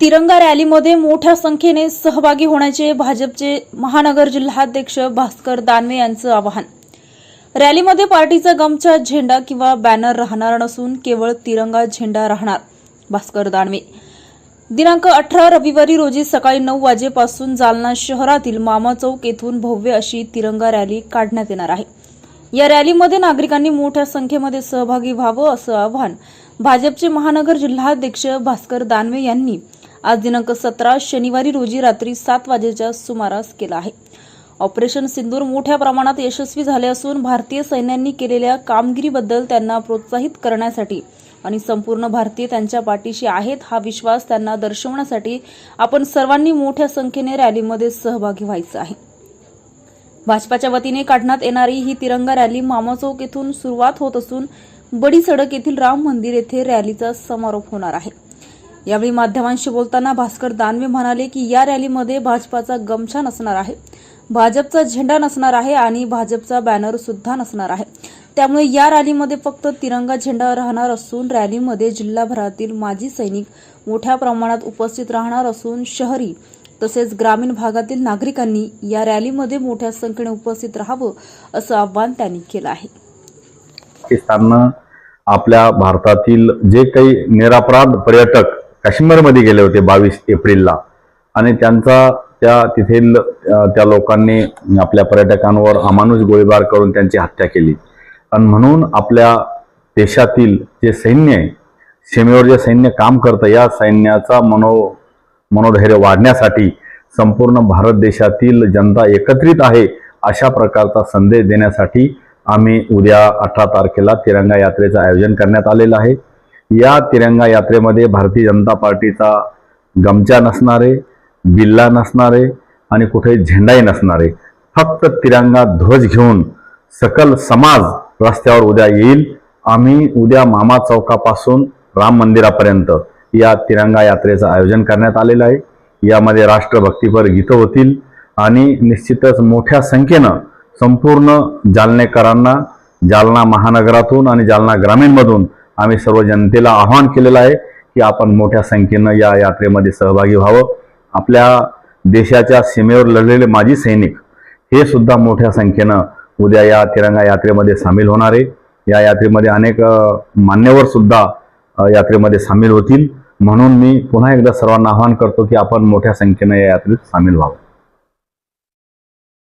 तिरंगा रॅलीमध्ये मोठ्या संख्येने सहभागी होण्याचे भाजपचे महानगर जिल्हाध्यक्ष भास्कर दानवे यांचं आवाहन. रॅलीमध्ये पार्टीचा गमछा झेंडा किंवा बॅनर राहणार नसून केवळ तिरंगा झेंडा राहणार भास्कर दानवे. दिनांक अठरा रविवारी रोजी सकाळी नऊ वाजेपासून जालना शहरातील मामा चौक येथून भव्य अशी तिरंगा रॅली काढण्यात येणार आहे. या रॅलीमध्ये नागरिकांनी मोठ्या संख्येमध्ये सहभागी व्हावं असं आवाहन भाजपचे महानगर जिल्हाध्यक्ष भास्कर दानवे यांनी आज दिनांक सतरा शनिवारी रोजी रात्री सात वाजेच्या सुमारास केला आहे. ऑपरेशन सिंदूर मोठ्या प्रमाणात यशस्वी झाले असून भारतीय सैन्यांनी केलेल्या कामगिरीबद्दल त्यांना प्रोत्साहित करण्यासाठी आणि संपूर्ण भारतीय त्यांच्या पाठीशी आहेत हा विश्वास त्यांना दर्शवण्यासाठी आपण सर्वांनी मोठ्या संख्येने रॅलीमध्ये सहभागी व्हायचं आहे. भाजपाच्या वतीने काढण्यात येणारी ही तिरंगा रॅली मामा चौक येथून सुरुवात होत असून बडी सडक येथील राम मंदिर येथे रॅलीचा समारोप होणार आहे. यावेळी माध्यमांशी बोलताना भास्कर दानवे म्हणाले की या रॅलीमध्ये भाजपाचा गमछा नसणार आहे. भाजपचा झेंडा नसणार आहे आणि भाजपचा बॅनर सुद्धा नसणार आहे. त्यामुळे या रॅलीमध्ये फक्त तिरंगा झेंडा राहणार असून रॅलीमध्ये जिल्हाभरातील माजी सैनिक मोठ्या प्रमाणात उपस्थित राहणार असून शहरी तसेच ग्रामीण भागातील नागरिकांनी या रॅलीमध्ये मोठ्या संख्येने उपस्थित राहावं असं आवाहन त्यांनी केलं आहे. पाकिस्ताननं आपल्या भारतातील जे काही निरापराध पर्यटक काश्मीरमध्ये गेले होते बावीस एप्रिलला. आणि त्यांचा त्या तेथील त्या लोकांनी आपल्या पर्यटकांवर अमानुष गोळीबार करून त्यांची हत्या केली. आणि म्हणून आपल्या देशातील जे सैन्य आहे सीमेवर जे सैन्य काम करतं या सैन्याचा मनो मनोधैर्य वाढण्यासाठी संपूर्ण भारत देशातील जनता एकत्रित आहे अशा प्रकारचा संदेश देण्यासाठी आम्ही उद्या अठरा तारखेला तिरंगा यात्रेचं आयोजन करण्यात आलेलं आहे. या तिरंगा यात्रेमध्ये भारतीय जनता पार्टीचा गमचा नसणारे बिल्ला नसणारे आणि कुठे झेंडाही नसणारे. फक्त तिरंगा ध्वज घेऊन सकल समाज रस्त्यावर उद्या येईल. आम्ही उद्या मामा चौकापासून राम मंदिरापर्यंत या तिरंगा यात्रेचं आयोजन करण्यात आलेलं आहे. यामध्ये राष्ट्रभक्तीपर गीतं होतील आणि निश्चितच मोठ्या संख्येनं संपूर्ण जालनेकरांना जालना महानगरातून आणि जालना ग्रामीणमधून आम्ही सर्व जनतेला आवाहन केलेलं आहे की आपण मोठ्या संख्येनं या यात्रेमध्ये सहभागी व्हावं. आपल्या देशाच्या सीमेवर लढलेले माजी सैनिक हे सुद्धा मोठ्या संख्येनं उद्या या तिरंगा यात्रेमध्ये सामील होणार आहे. या यात्रेमध्ये अनेक मान्यवर सुद्धा यात्रेमध्ये सामील होतील. म्हणून मी पुन्हा एकदा सर्वांना आवाहन करतो की आपण मोठ्या संख्येनं या यात्रेत सामील व्हावं.